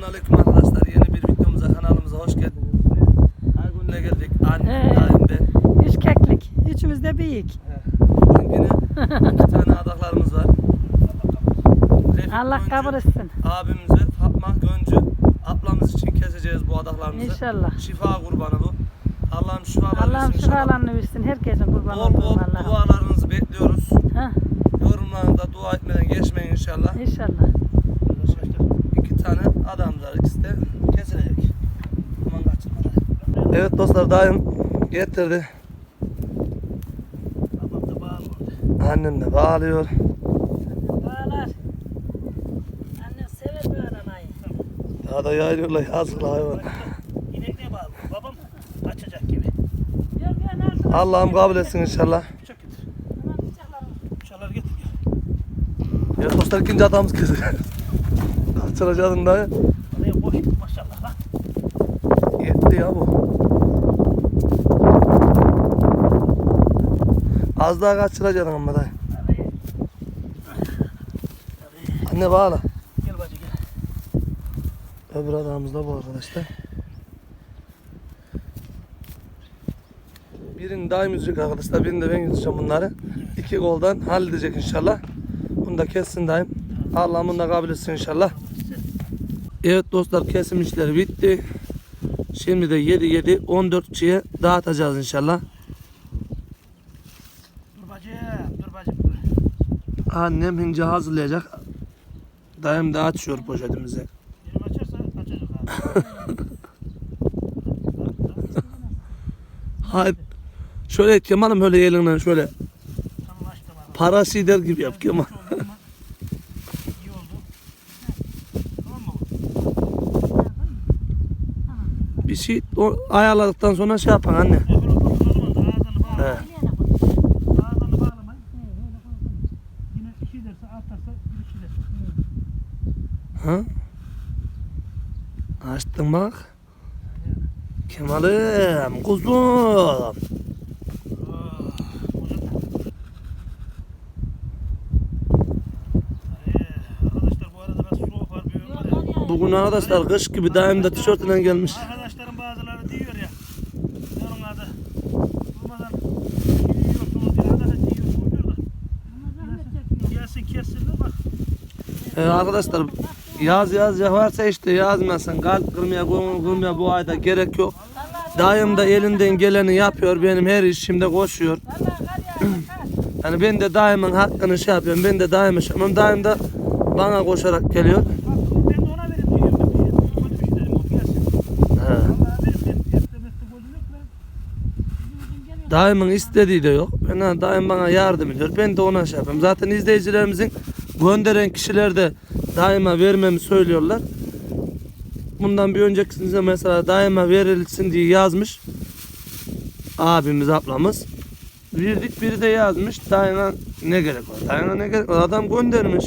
Selamünaleyküm arkadaşlar. Yeni bir videomuza kanalımıza hoş geldiniz. Gününe geldik. Anne, He. dayım ben. Üç keklik. Üçümüz de büyük. Bugün yine iki tane adaklarımız var. Refik Allah Öncü, kabul etsin. Abimiz ve Fatma Göncü ablamız için keseceğiz bu adaklarımızı. İnşallah. Şifa kurbanı bu. Allah'ım şifalar Allah'ım versin inşallah. şifalarını versin. Herkesin kurban Bol bol olduğum Allah'ım. dualarınızı bekliyoruz. Heh, Yorumlarınızda dua etmeden geçmeyin inşallah. İnşallah. Adamlar ikisi de kesilecek. Aman kaçırmadan. Evet dostlar dayım getirdi. Babam da bağlı orada. Annem de bağlıyor. Bağlar. Anne sever bağlamayı. Daha da yayılıyorlar yazıklı hayvan. İnekliğe bağlı. Babam kaçacak gibi. Allah'ım kabul etsin inşallah. Bıçak getir. Bıçakları getir. Evet dostlar ikinci adamımız kesiyor. Kaçıracaksın dayı. Oraya koş. Maşallah bak. Yetti ya bu. Az daha kaçıracaksın ama dayı. Anne bağla. Gel bacı gel. Öbür adamımız da bu arkadaşlar. Birini daim yüzecek arkadaşlar, birini de ben yüzeceğim bunları. İki goldan halledecek inşallah. Bunu da kessin daim. Allah'ım bunu da kabul etsin inşallah. Evet dostlar kesim işleri bitti. Şimdi de 7 7 14 çiğe dağıtacağız inşallah. Dur bacı. Dur bacı. Dur. Annem hince hazırlayacak. Dayım da açıyor poşetimizi. Yerim açarsa açacak abi. Hayır. Şöyle et Kemal'im öyle elinden şöyle Tamam açtım abi. parası der gibi yap Kemal. Oldu ama İyi oldu. Tamam mı? bu? Bir şey o ayarladıktan sonra şey yapan anne. Ha? Açtın bak. Kemal'im kuzum. Arkadaşlar. Bugün arkadaşlar kış gibi daim de tişörtüyle gelmiş. Arkadaşların bazıları diyor ya. Onun adı. Durmadan yiyorsunuz diye arkadaş yiyorsunuz diyor da. Gelsin kessinler bak. Ee, arkadaşlar yaz yaz ya varsa işte yazmasın. Kalp kırmaya gönül kırmaya bu ayda gerek yok. Dayım da elinden geleni yapıyor. Benim her işimde koşuyor. Yani ben de daimin hakkını şey yapıyorum. Ben de daima şey yapıyorum. Daim de bana koşarak geliyor. Daimin istediği de yok. Ben daim bana yardım ediyor. Ben de ona şey yapıyorum. Zaten izleyicilerimizin gönderen kişiler de daima vermemi söylüyorlar. Bundan bir öncekisinde mesela daima verilsin diye yazmış. Abimiz, ablamız. Verdik biri de yazmış. Daima ne gerek var? Daima ne gerek var? Adam göndermiş.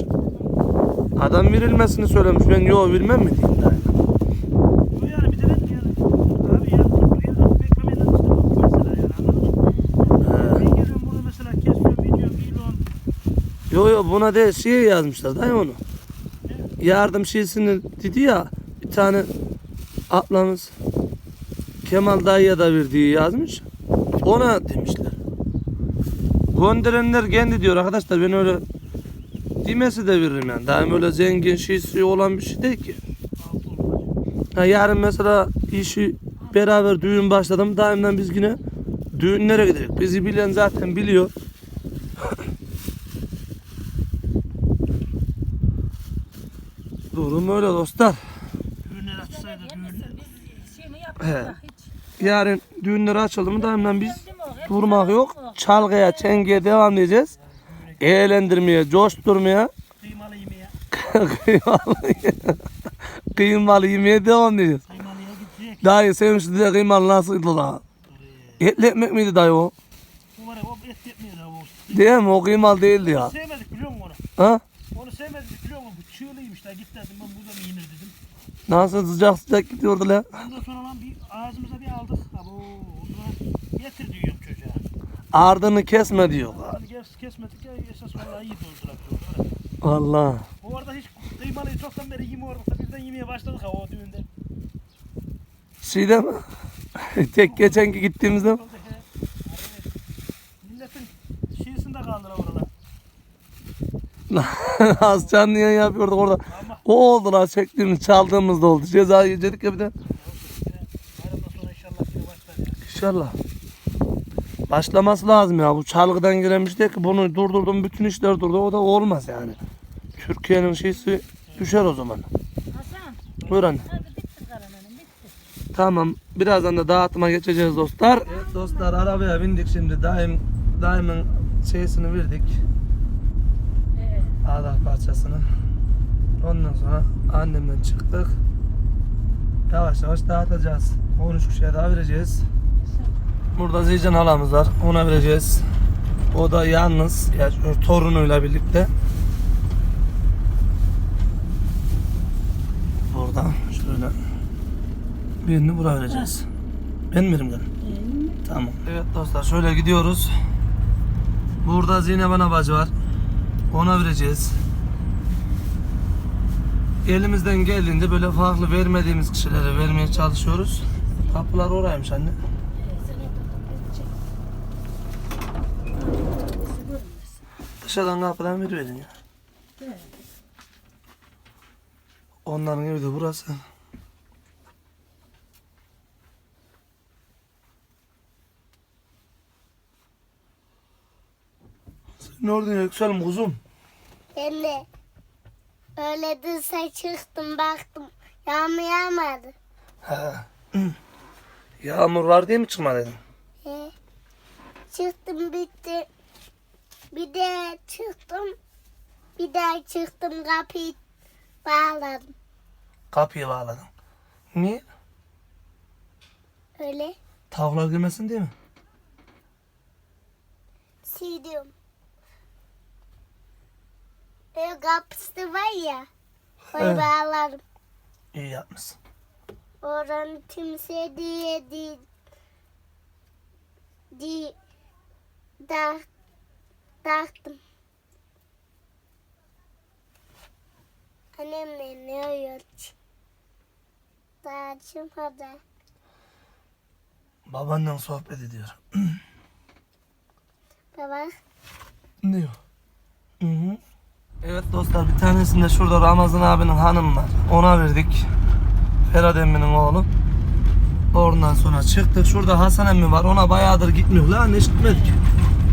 Adam verilmesini söylemiş. Ben yok vermem mi diyeyim daima. Bu yani bir de ben yani. Abi yani bir yılda beklemeyin de mesela yani anladın mı? He. Ben geliyorum bunu mesela kesiyorum, videoyorum, videoyorum. Buna de şey yazmışlar dayı onu. Yardım şeysini dedi ya bir tane ablamız Kemal dayıya da verdiği yazmış. Ona demişler. Gönderenler kendi diyor arkadaşlar ben öyle demesi de veririm yani. Daim öyle zengin şeysi olan bir şey değil ki. Ha, yarın mesela işi beraber düğün başladım. Daimden biz yine düğünlere gidelim. Bizi bilen zaten biliyor. Durum öyle dostlar. Düğünler açsaydı da hiç. Yarın düğünler açıldı mı daimden biz durmak yok. Çalgıya, çengeye devam edeceğiz. Eğlendirmeye, coşturmaya, Kıymalı yemeğe. kıymalı, kıymalı yemeye devam edeceğiz. Dayı sevmişti de kıymalı nasıldı lan? Etli ekmek miydi dayı o? Bu var ya o et yetmiyor ha o. Değil mi? O kıymalı değildi ya. Sevmedik biliyor musun onu? Ha? Onu sevmedik biliyor musun? Bu çığlıymış da git dedim ben burada mı yenir dedim. Nasıl sıcak sıcak gidiyordu lan. Ondan sonra lan bir ağzımıza bir aldık. Abo ondan getir diyorum çocuğa. Ardını kesme diyor. Hani kes, kesmedik ya esas vallahi iyi doldular. diyorlar. Allah. Bu arada hiç kıymalıyı çoktan beri yemiyorduk da birden yemeye başladık ha o düğünde. Şeyde mi? Tek geçenki gittiğimizde mi? Milletin şeysinde kaldılar oralar. Az canlı yayın yapıyorduk orada. O oldu lan çektiğimiz çaldığımız da oldu. Ceza yedik ya bir de. inşallah. Başlaması lazım ya. Bu çalgıdan giremiş diye ki bunu durdurdum bütün işler durdu. O da olmaz yani. Türkiye'nin şeysi düşer o zaman. Hasan. Buyur anne. Hadi bitti karananın bitti. Tamam. Birazdan da dağıtıma geçeceğiz dostlar. Evet dostlar arabaya bindik şimdi. Daim daimin şeysini verdik. Ağlar parçasını. Ondan sonra annemden çıktık. Yavaş yavaş dağıtacağız. 13 kişiye daha vereceğiz. Burada Zeycan halamız var. Ona vereceğiz. O da yalnız. Yani torunuyla birlikte. Burada şöyle birini buraya vereceğiz. Ben mi verim Tamam. Evet dostlar şöyle gidiyoruz. Burada Zeynep ana bacı var. Ona vereceğiz. Elimizden geldiğinde böyle farklı vermediğimiz kişilere vermeye çalışıyoruz. Kapılar oraymış anne. Bir. Dışarıdan kapıdan veriverin ya. Onların evi de burası. Sen oradan yükselim kuzum. Ben de öyle dışarı çıktım baktım. Yağmur yağmadı. He. Yağmur var diye mi çıkma dedim. He. Çıktım bitti. Bir de çıktım. Bir daha çıktım kapıyı bağladım. Kapıyı bağladım. Niye? Öyle Tavuklar girmesin diye mi? Var ya. Orayı Evet. bağladım. İyi yapmışsın. Oranın kimse diye di di da taktım. Annemle ne uyuyor? Daha çıkmadı. Babanla sohbet ediyor. Baba Ne diyor? Hı hı. Evet dostlar bir tanesinde şurada Ramazan abinin hanım var. Ona verdik. Ferhat emminin oğlu. Oradan sonra çıktık. Şurada Hasan emmi var. Ona bayağıdır gitmiyor. Lan hiç gitmedik.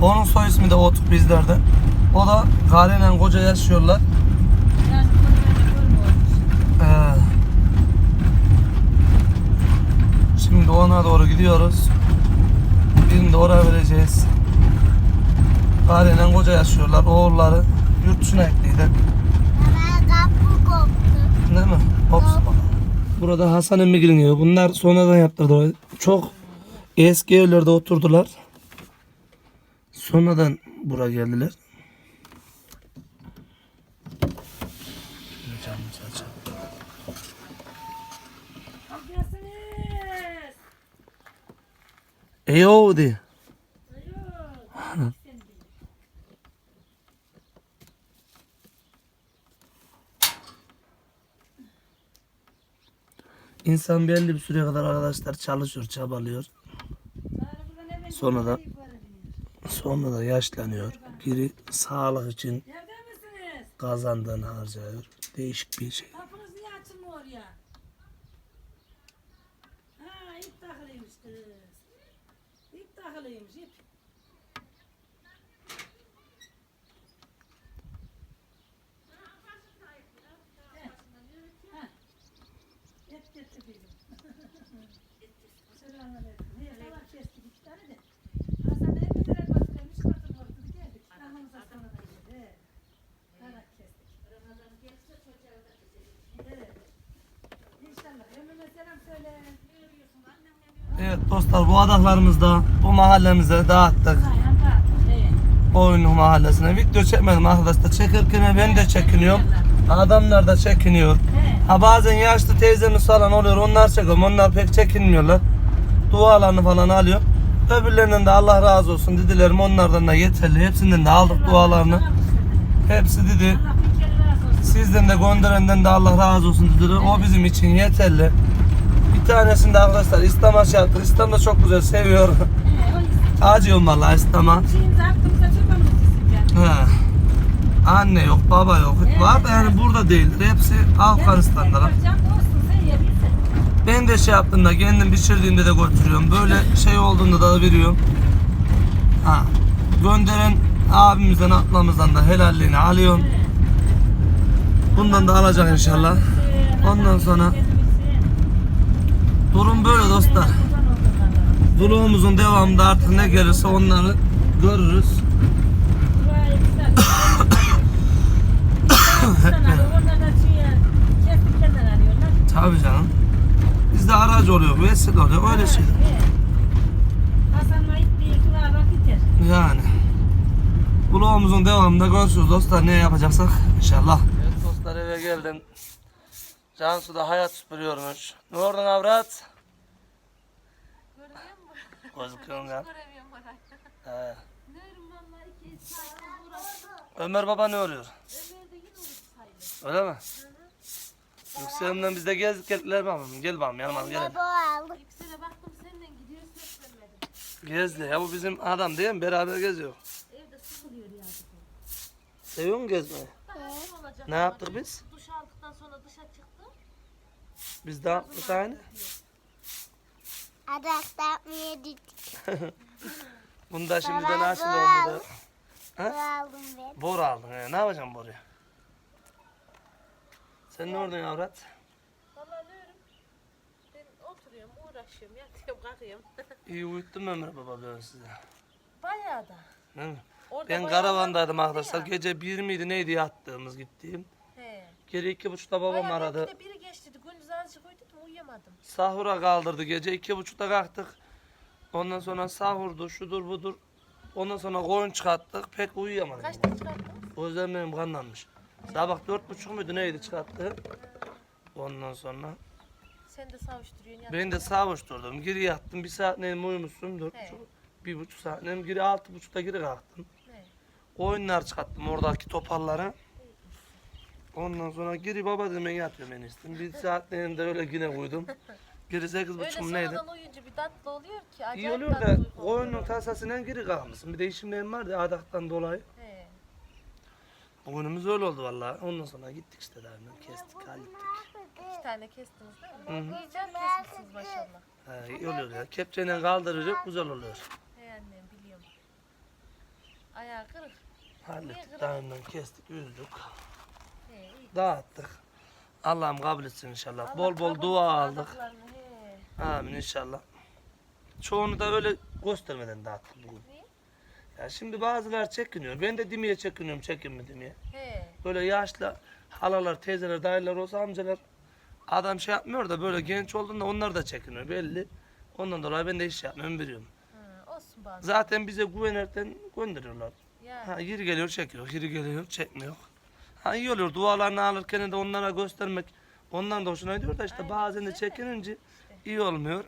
Onun soy ismi de Otuk bizlerde. O da Gare'yle koca yaşıyorlar. Ee, şimdi ona doğru gidiyoruz. Birini de oraya vereceğiz. Gare'yle koca yaşıyorlar. Oğulları yurt dışına ekliydi. baba kapı koptu. Değil mi? Hops. Burada Hasan emmi geliyor. Bunlar sonradan yaptırdı. Çok eski evlerde oturdular. Sonradan buraya geldiler. Şöyle camımızı açalım. Hadi gelsiniz. Ey o de. Hayır. İnsan belli bir süreye kadar arkadaşlar çalışıyor, çabalıyor. Sonra da sonra da yaşlanıyor. Biri sağlık için kazandığını harcıyor. Değişik bir şey. Kapınız niye açılmıyor ya? Ha ip takılıymış kız. İp takılıymış ip. Et getir bizim. Selamünaleyküm. Niye kadar kestik iki tane de. Hasan evlere götürmüş götürmüş geldik. Anamıza sonra da yedi. Evet kestik. Ramazan geçse çocuğa da Evet. İnşallah. Ömrüne selam söyle. Ne örüyorsun annem ne Evet dostlar bu adaklarımızı da bu mahallemize dağıttık. Oyunu mahallesine. Video çekmedim arkadaşlar. Çekirken ben de çekiniyorum. Adamlar da çekiniyor. Evet. Ha bazen yaşlı teyzemiz falan oluyor. Onlar çekiyorum. Onlar pek çekinmiyorlar. Dualarını falan alıyor. Öbürlerinden de Allah razı olsun dedilerim. Onlardan da yeterli. Hepsinden de aldık dualarını. Hepsi dedi. Sizden de gönderenden de Allah razı olsun dedi. O bizim için yeterli. Bir tanesini de arkadaşlar İslam'a şey yaptık. İslam da çok güzel seviyor. Acıyorum vallahi İslam'a. şeyimizi Anne yok, baba yok. Var da yani burada değildir. Hepsi yiyebilirsin. Ben de şey yaptığımda kendim pişirdiğimde de götürüyorum. Böyle şey olduğunda da veriyorum. Ha. Gönderen abimizden ablamızdan da helalliğini alıyorum. Bundan da alacak inşallah. Ondan sonra durum böyle dostlar. Vlogumuzun devamında artık ne gelirse onları görürüz. Tabii canım. Biz de aracı oluyor, vesile oluyor, öyle şey. Hasan'la ittiği kulağa biter. Yani. Vlogumuzun devamında görüşürüz dostlar ne yapacaksak inşallah. Evet dostlar eve geldim. Cansu da hayat süpürüyormuş. Ne oradan avrat? Gözüküyorum ya. He. Ömer baba ne örüyor? Öyle mi? Yükselimden biz de gezdik geldiler babam. Gel babam yanıma gel. Ne bu aldık? Yüksele baktım senden gidiyor seslenmedim. Gezdi ya bu bizim adam değil mi? Beraber geziyor. Evde sıkılıyor ya. Seviyor mu gezmeyi? Daha ne olacak? Ne yaptık biz? Duş aldıktan sonra dışa çıktı. Biz de yaptık aynı. Adakta yapmaya gittik. Bunu da şimdiden Baba, açtım bu da. Bu aldım ben. Bor aldın. He. Ne yapacaksın boruyu? Sen ne oradan avrat? Vallahi ne örüm? Ben oturuyorum, uğraşıyorum, yatıyorum, kalkıyorum. İyi uyuttum Ömer baba ben size. Bayağı da. Değil mi? Orada Ben bayağı karavandaydım arkadaşlar. ya. Gece bir miydi neydi yattığımız gittiğim. He. Geri iki buçukta babam Bayağı aradı. belki de biri geçti. Gündüz azıcık uyudum uyuyamadım. Sahura kaldırdı gece iki buçukta kalktık. Ondan sonra sahurdu şudur budur. Ondan sonra koyun çıkarttık. Pek uyuyamadım. Kaçta çıkarttınız? Gözlerim benim kanlanmış. Sabah dört buçuk muydu neydi çıkarttı. Ondan sonra Sen de savuşturuyorsun ya. ben de savuşturdum. Geri yattım. Bir saat neyim uyumuşsun. Dört He. buçuk. Bir buçuk saat neyim. Geri altı buçukta geri kalktım. He. Oyunlar çıkarttım oradaki topalları. Ondan sonra geri baba dedim ben yatıyorum en iyisi. Bir saat neyim de öyle yine uyudum. Geri sekiz Öyle buçuk mu neydi? sonradan uyuyunca bir tatlı oluyor ki. İyi Acayip oluyor tatlı da uyku oluyor. oyunun tasasından geri kalmışsın. Bir de işimlerim vardı adaktan dolayı. He. Bugünümüz öyle oldu vallahi. Ondan sonra gittik işte daima kestik hallettik. İki tane kestiniz değil mi? Hı hı. Güzel kesmişsiniz maşallah. He, iyi oluyor ya. Kepçeyle kaldıracak güzel oluyor. He annem biliyorum. Ayağı kırık. Hallettik daima kestik üzdük. He iyi. Dağıttık. Allah'ım kabul etsin inşallah. Allah bol bol dua etsin aldık. adaklarını, He. Amin inşallah. Çoğunu da öyle göstermeden dağıttık bugün. Niye? Ya şimdi bazılar çekiniyor. Ben de dimiye çekiniyorum çekin mi dimiye. He. Böyle yaşlı halalar, teyzeler, dayılar olsa amcalar adam şey yapmıyor da böyle genç olduğunda onlar da çekiniyor belli. Ondan dolayı ben de iş yapmıyorum biliyorum. Hı, olsun bazen. Zaten bize güvenerek gönderiyorlar. Yani. Ha yeri geliyor çekiyor, yeri geliyor çekmiyor. Ha iyi oluyor dualarını alırken de onlara göstermek ondan da hoşuna gidiyor da işte Aynen, bazen de güzel de. çekinince iyi olmuyor.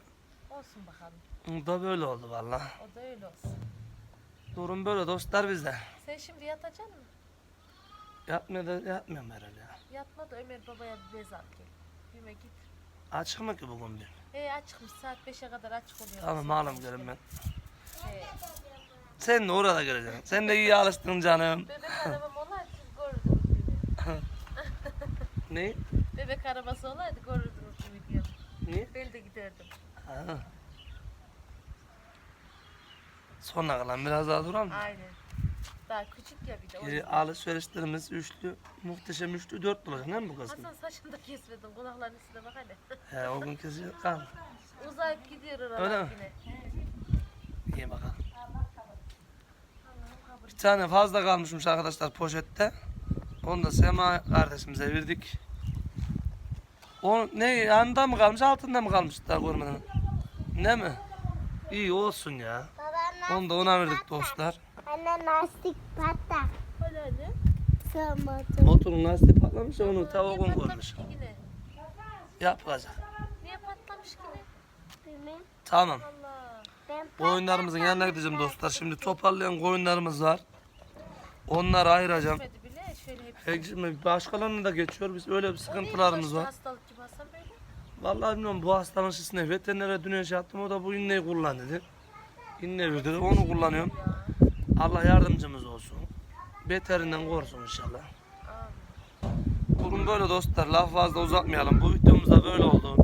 Olsun bakalım. Bu da böyle oldu valla. O da öyle olsun. Durum böyle dostlar bizde. Sen şimdi yatacaksın mı? Yapmıyor da yapmıyorum herhalde ya. Yatma da Ömer babaya bir bez al gel. Büyüme git. Açık mı ki bugün bir? He açıkmış saat 5'e kadar açık oluyor. Tamam alım gelin ben. He. Sen de orada geleceksin. Sen de iyi alıştın canım. Bebek arabam olaydı görürdünüz beni. Ne? Bebek arabası olaydı görürdünüz bu videoyu. Niye? Ben de giderdim. Ha. Sonra kalan biraz daha duran mı? Aynen. Daha küçük ya bir de. o Geri yüzden. alışverişlerimiz üçlü, muhteşem üçlü dört olacak değil mi bu kızın? Hasan saçını da kesmedin. Kulaklarının üstüne bak hele. He o gün kesiyor. Kal. Uzayıp gidiyor Öyle oralar mi? yine. İyi bakalım. Bir tane fazla kalmışmış arkadaşlar poşette. Onu da Sema kardeşimize verdik. O ne yanında mı kalmış altında mı kalmış daha görmeden? Ne mi? İyi olsun ya. Onu da ona verdik dostlar. anne lastik öyle. Sığmadı. Motorun lastiği patlamış onu Niye tavuğun ki yine? Yapılacak. Niye patlamış ki? Bilmem. Tamam. Allah. Ben Koyunlarımızın yanına gideceğim dostlar. Şimdi toparlayan koyunlarımız var. Onları ayıracağım. Düşmedi bile. şöyle hep. Şimdi başkalarına da geçiyor. Biz öyle bir sıkıntılarımız var. Hastalık gibi Hasan böyle. Vallahi bilmiyorum bu hastanın şişine veterinere dün şey yaptım o da bu inneyi kullan dedi. İnne verdi onu kullanıyorum. Allah yardımcımız olsun. Beterinden korusun inşallah. Durum böyle dostlar. Laf fazla uzatmayalım. Bu videomuz da böyle oldu.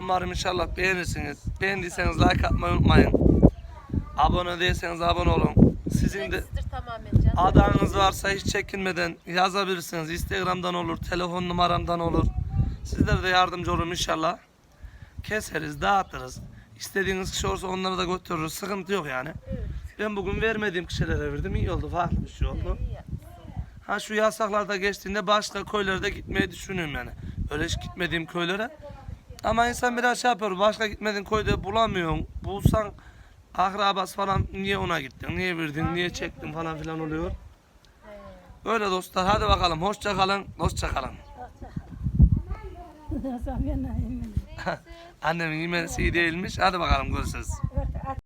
Umarım inşallah beğenirsiniz. Beğendiyseniz like atmayı unutmayın. Abone değilseniz abone olun. Sizin de. Adağınız varsa hiç çekinmeden yazabilirsiniz. Instagram'dan olur, telefon numaramdan olur. Sizlere de yardımcı olurum inşallah. Keseriz, dağıtırız. İstediğiniz kişi olursa onları da götürürüz. Sıkıntı yok yani. Ben bugün vermediğim kişilere verdim. İyi oldu, farklı bir şey oldu. Ha şu yasaklarda geçtiğinde başka köylerde gitmeyi düşünüyorum yani. Öyle hiç gitmediğim köylere. Ama insan biraz şey yapıyor. Başka gitmediğin köyde bulamıyorsun. Bulsan akrabası falan niye ona gittin, niye verdin, niye çektin falan filan oluyor. Öyle dostlar hadi bakalım hoşça kalın, hoşça kalın. Annemin yemesi iyi değilmiş. Hadi bakalım görüşürüz.